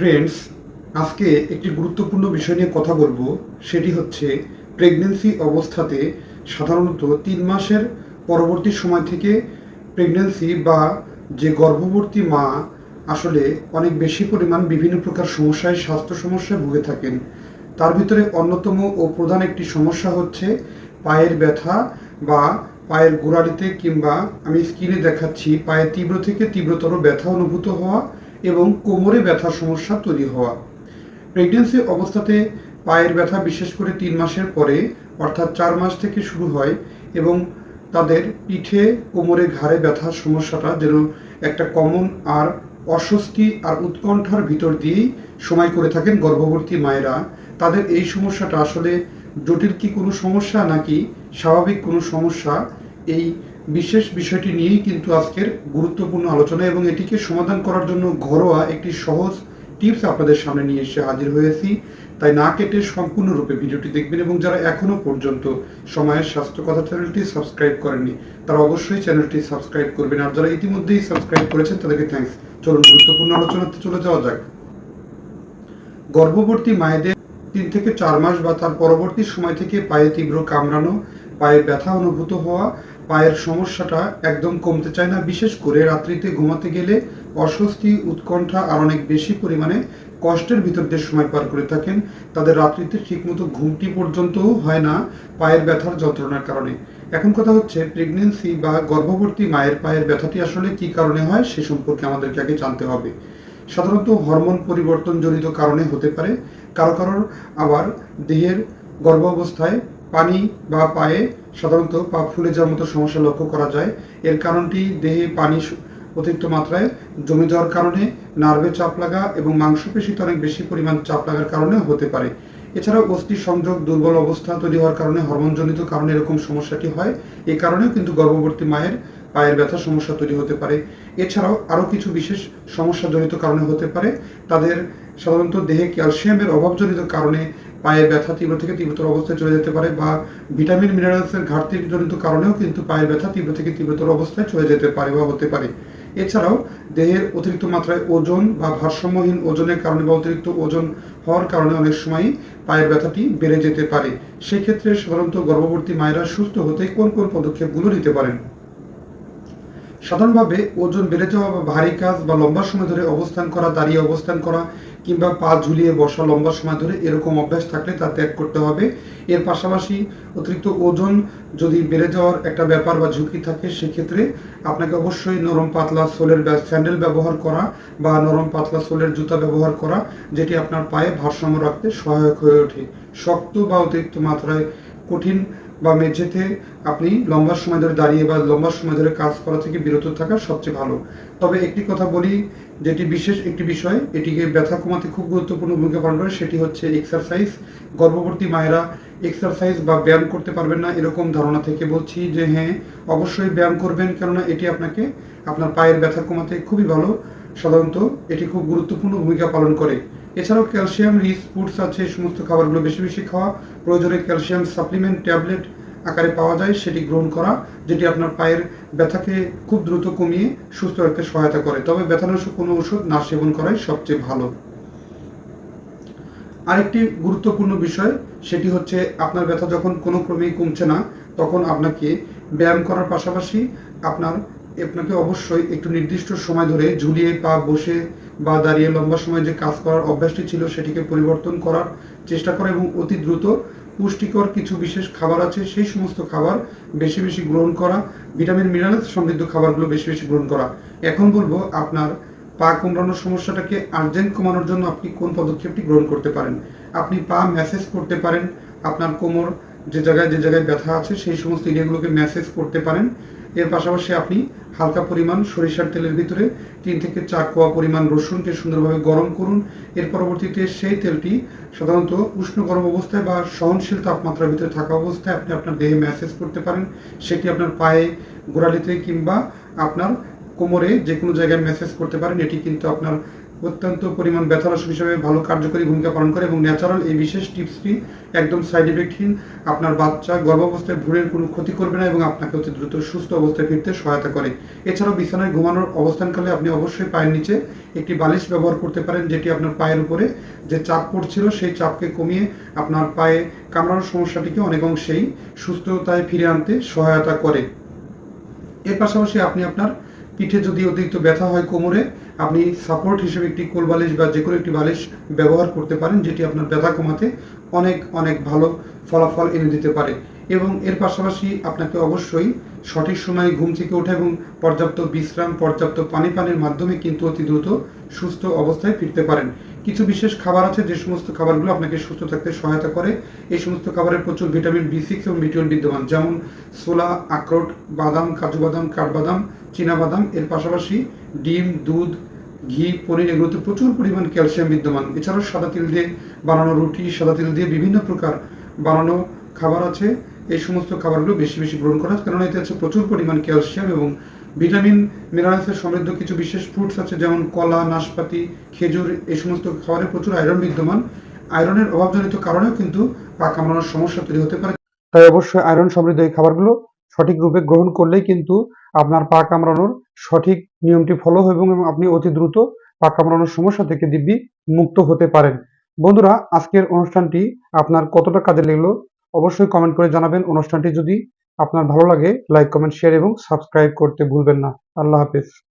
Friends আজকে একটি গুরুত্বপূর্ণ বিষয় নিয়ে কথা বলব। সেটি হচ্ছে প্রেগনেন্সি অবস্থাতে সাধারণত তিন মাসের পরবর্তী সময় থেকে প্রেগনেন্সি বা যে গর্ভবতী মা, আসলে অনেক বেশি পরিমাণ বিভিন্ন প্রকার সমস্যায়, স্বাস্থ্য সমস্যায় ভুগে থাকেন। তার ভিতরে অন্যতম ও প্রধান একটি সমস্যা হচ্ছে পায়ের ব্যথা বা পায়ের গোড়ালিতে কিংবা আমি স্কিনে দেখাচ্ছি, পায়ের তীব্র থেকে তীব্রতর ব্যথা অনুভূত হওয়া এবং কোমরে ব্যথার সমস্যা তৈরি হওয়া। প্রেগনেন্সি অবস্থাতে পায়ের ব্যথা বিশেষ করে তিন মাসের পরে, অর্থাৎ চার মাস থেকে শুরু হয় এবং তাদের পিঠে, কোমরে, ঘাড়ে ব্যথার সমস্যাটা যেন একটা কমন আর অস্বস্তি আর উৎকণ্ঠার ভিতর দিয়েই সময় করে থাকেন গর্ভবতী মায়েরা। তাদের এই সমস্যাটা আসলে জটিল কি কোনো সমস্যা নাকি স্বাভাবিক কোনো সমস্যা, এই বিশেষ বিষয়টি নিয়েই কিন্তু আজকের গুরুত্বপূর্ণ আলোচনা এবং এটিকে সমাধান করার জন্য ঘরোয়া একটি সহজ টিপস আপনাদের সামনে নিয়ে এসে হাজির হয়েছি। তাই না কেটে সম্পূর্ণরূপে ভিডিওটি দেখবেন এবং যারা এখনও পর্যন্ত সময়ের স্বাস্থ্য কথা চ্যানেলটি সাবস্ক্রাইব করেননি, তারা অবশ্যই চ্যানেলটি সাবস্ক্রাইব করবেন। আর যারা ইতিমধ্যেই সাবস্ক্রাইব করেছেন, তাদেরকে থ্যাঙ্কস চলুন গুরুত্বপূর্ণ আলোচনাতে চলে যাওয়া যাক। গর্ভবতী মায়েদের তিন থেকে চার মাস বা তার পরবর্তী সময় থেকে পায়ে তীব্র কামড়ানো, পায়ে ব্যথা অনুভূত হওয়া পায়ের সমস্যাটা একদম কমতে চায় না। বিশেষ করে রাত্রিতে ঘুমাতে গেলে অস্বস্তি, উৎকণ্ঠা আর অনেক বেশি পরিমাণে কষ্টের ভিতর দিয়ে সময় পার করে থাকেন। তাদের রাত্রিতে ঠিকমতো ঘুমটি পর্যন্তও হয় না পায়ের ব্যথার যন্ত্রণার কারণে। এখন কথা হচ্ছে প্রেগনেন্সি বা গর্ভবর্তী মায়ের পায়ের ব্যথাটি আসলে কি কারণে হয় সে সম্পর্কে আমাদেরকে আগে জানতে হবে। সাধারণত হরমোন পরিবর্তনজনিত কারণে হতে পারে। কারও কারোর আবার দেহের গর্ভ অবস্থায় পানি বা পায়ে সাধারণত পা ফুলে যাওয়ার মতো সমস্যা লক্ষ্য করা যায়। এর কারণটি দেহে পানি অতিরিক্ত মাত্রায়, জমে যাওয়ার কারণে, নার্ভে চাপ লাগা এবং মাংসপেশিতে অনেক বেশি পরিমাণ চাপ লাগার কারণে হতে পারে। এছাড়াও অস্থি সংযোগ, দুর্বল অবস্থা তৈরি হওয়ার কারণে হরমোনজনিত কারণে এরকম সমস্যাটি হয়। এই কারণেও কিন্তু গর্ভবতী মায়ের পায়ের ব্যথা সমস্যা তৈরি হতে পারে। এছাড়াও আরও কিছু বিশেষ সমস্যাজনিত কারণে হতে পারে। তাদের সাধারণত দেহে ক্যালসিয়ামের অভাবজনিত কারণে পায়ের ব্যথা তীব্র থেকে তীব্রতর অবস্থায় চলে যেতে পারে বা ভিটামিন মিনারেলসের ঘাটতিজনিত কারণেও কিন্তু পায়ের ব্যথা তীব্র থেকে তীব্রতর অবস্থায় চলে যেতে পারে বা হতে পারে। এছাড়াও দেহের অতিরিক্ত মাত্রায় ওজন বা ভারসাম্যহীন ওজনের কারণে বা অতিরিক্ত ওজন হওয়ার কারণে অনেক সময় পায়ের ব্যথাটি বেড়ে যেতে পারে। সেক্ষেত্রে সাধারণত গর্ভবতী মায়েরা সুস্থ হতে কোন কোন পদক্ষেপগুলো নিতে পারেন? সাধারণভাবে ওজন বেড়ে যাওয়া বা ভারী কাজ বা লম্বা সময় ধরে অবস্থান করা, দাঁড়িয়ে অবস্থান করা কিংবা পা ঝুলিয়ে বসা লম্বা সময় ধরে এরকম অভ্যাস থাকলে তা ত্যাগ করতে হবে। এর পাশাপাশি অতিরিক্ত ওজন যদি বেড়ে যাওয়ার একটা ব্যাপার বা ঝুঁকি থাকে, সেক্ষেত্রে আপনাকে অবশ্যই নরম পাতলা সোলের স্যান্ডেল ব্যবহার করা বা নরম পাতলা সোলের জুতা ব্যবহার করা, যেটি আপনার পায়ে ভারসাম্য রাখতে সহায়ক হয়ে ওঠে। শক্ত বা অতিরিক্ত মাত্রায় কঠিন বা মেঝেতে আপনি লম্বা সময় ধরে দাঁড়িয়ে বা লম্বা সময় ধরে কাজ করা থেকে বিরত থাকা সবচেয়ে ভালো। তবে একটি কথা বলি যেটি বিশেষ একটি বিষয়, এটিকে ব্যথা কমাতে খুব গুরুত্বপূর্ণ ভূমিকা পালন করে, সেটি হচ্ছে এক্সারসাইজ গর্ভবতী মায়েরা এক্সারসাইজ বা ব্যায়াম করতে পারবেন না, এরকম ধারণা থেকে বলছি যে হ্যাঁ অবশ্যই ব্যায়াম করবেন, কেননা এটি আপনাকে আপনার পায়ের ব্যথা কমাতে খুবই ভালো। সাধারণত এটি খুব গুরুত্বপূর্ণ ভূমিকা পালন করে। এছাড়াও ক্যালসিয়াম, রিচ ফুডস আছে এই সমস্ত খাবারগুলো বেশি বেশি খাওয়া। প্রয়োজনে ক্যালসিয়াম সাপ্লিমেন্ট, ট্যাবলেট আকারে পাওয়া যায়, সেটি গ্রহণ করা, যেটি আপনার পায়ের ব্যথাকে খুব দ্রুত কমিয়ে সুস্থ রাখতে সহায়তা করে। তবে ব্যথানাশক কোনো ওষুধ না সেবন করাই সবচেয়ে ভালো। আরেকটি গুরুত্বপূর্ণ বিষয়, সেটি হচ্ছে আপনার ব্যথা যখন কোনো ক্রমেই কমছে না, তখন আপনাকে ব্যায়াম করার পাশাপাশি আপনার, আপনাকে অবশ্যই একটু নির্দিষ্ট সময় ধরে ঝুলিয়ে পা বসে বা দাঁড়িয়ে লম্বা সময় যে কাজ করার অভ্যাসটি ছিল, সেটিকে পরিবর্তন করার চেষ্টা করা এবং অতি দ্রুত পুষ্টিকর কিছু বিশেষ খাবার আছে, সেই সমস্ত খাবার বেশি বেশি গ্রহণ করা, ভিটামিন, মিনারেলস সমৃদ্ধ খাবারগুলো বেশি বেশি গ্রহণ করা। এখন বলব আপনার পা কোমড়ানোর সমস্যাটাকে আর্জেন্ট কমানোর জন্য আপনি কোন পদক্ষেপটি গ্রহণ করতে পারেন। আপনি পা ম্যাসেজ করতে পারেন, আপনার কোমর যে জায়গায় যে জায়গায় ব্যথা আছে, সেই সমস্ত এরিয়াগুলোকে ম্যাসেজ করতে পারেন। এর পাশাপাশি আপনি হালকা পরিমাণ সরিষার তেলের ভিতরে তিন থেকে চার কোয়া পরিমাণ রসুনকে সুন্দরভাবে গরম করুন। এর পরবর্তীতে সেই তেলটি সাধারণত উষ্ণ গরম অবস্থায় বা সহনশীল তাপমাত্রার ভিতরে থাকা অবস্থায় আপনি আপনার দেহে ম্যাসেজ করতে পারেন। সেটি আপনার পায়ে, গোড়ালিতে কিংবা আপনার কোমরে যে কোনো জায়গায় ম্যাসেজ করতে পারেন। এটি কিন্তু আপনার অত্যন্ত পরিমাণ ব্যথানাশক হিসেবে ভালো কার্যকরী ভূমিকা পালন করে এবং ন্যাচারাল এই বিশেষ টিপসটি একদম সাইড ইফেক্টহীন আপনার বাচ্চা গর্ভাবস্থায় ভ্রূণের কোনো ক্ষতি করবে না এবং আপনাকে অতি দ্রুত সুস্থ অবস্থায় ফিরতে সহায়তা করে। এছাড়াও বিছানায় ঘুমানোর অবস্থানকালে আপনি অবশ্যই পায়ের নিচে একটি বালিশ ব্যবহার করতে পারেন, যেটি আপনার পায়ের উপরে যে চাপ পড়ছিল সেই চাপকে কমিয়ে আপনার পায়ে কামড়ানোর সমস্যাটিকে অনেক অংশেই সুস্থতায় ফিরে আনতে সহায়তা করে। এর পাশাপাশি আপনি আপনার পিঠে যদি অতিরিক্ত ব্যথা হয় কোমরে, আপনি সাপোর্ট হিসেবে একটি কোল বালিশ বা যে কোনো একটি বালিশ ব্যবহার করতে পারেন, যেটি আপনার ব্যথা কমাতে অনেক অনেক ভালো ফলাফল এনে দিতে পারে। এবং এর পাশাপাশি আপনাকে অবশ্যই সঠিক সময়ে ঘুম থেকে ওঠা এবং পর্যাপ্ত বিশ্রাম, পর্যাপ্ত পানি পানির মাধ্যমে কিন্তু অতি দ্রুত সুস্থ অবস্থায় ফিরতে পারেন। কিছু বিশেষ খাবার আছে, যে সমস্ত খাবারগুলো আপনাকে সুস্থ থাকতে সহায়তা করে। এই সমস্ত খাবারে প্রচুর ভিটামিন বি সিক্স এবং টুয়েলভ বিদ্যমান, যেমন ছোলা, আখরোট, বাদাম, কাজু বাদাম, কাঠবাদাম বাদাম এর পাশাপাশি ডিম, দুধ, ঘি, পনির এগুলোতে প্রচুর পরিমাণ ক্যালসিয়াম বিদ্যমান। এছাড়াও সাদা তিল দিয়ে বানানো রুটি, সাদা তিল দিয়ে বিভিন্ন প্রকার বানানো খাবার আছে। এই সমস্ত খাবারগুলো বেশি বেশি গ্রহণ করা কেননা এতে আছে প্রচুর পরিমাণ ক্যালসিয়াম এবং ভিটামিন মিনারেলসের সমৃদ্ধ কিছু বিশেষ ফ্রুটস আছে, যেমন কলা, নাশপাতি, খেজুর, এই সমস্ত খাবারে প্রচুর আয়রন বিদ্যমান। আয়রনের অভাবজনিত কারণেও কিন্তু পা কামড়ানোর সমস্যা তৈরি হতে পারে। তাই অবশ্যই আয়রন সমৃদ্ধ এই খাবারগুলো সঠিক রূপে গ্রহণ করলেই কিন্তু আপনার পা কামড়ানোর সঠিক নিয়মটি ফলো হবে এবং আপনি অতি দ্রুত পা কামড়ানোর সমস্যা থেকে দিব্যি মুক্ত হতে পারেন। বন্ধুরা, আজকের অনুষ্ঠানটি আপনার কতটা কাজে লাগল অবশ্যই কমেন্ট করে জানাবেন। অনুষ্ঠানটি যদি আপনার ভালো লাগে লাইক কমেন্ট শেয়ার এবং সাবস্ক্রাইব করতে ভুলবেন না। আল্লাহ হাফেজ।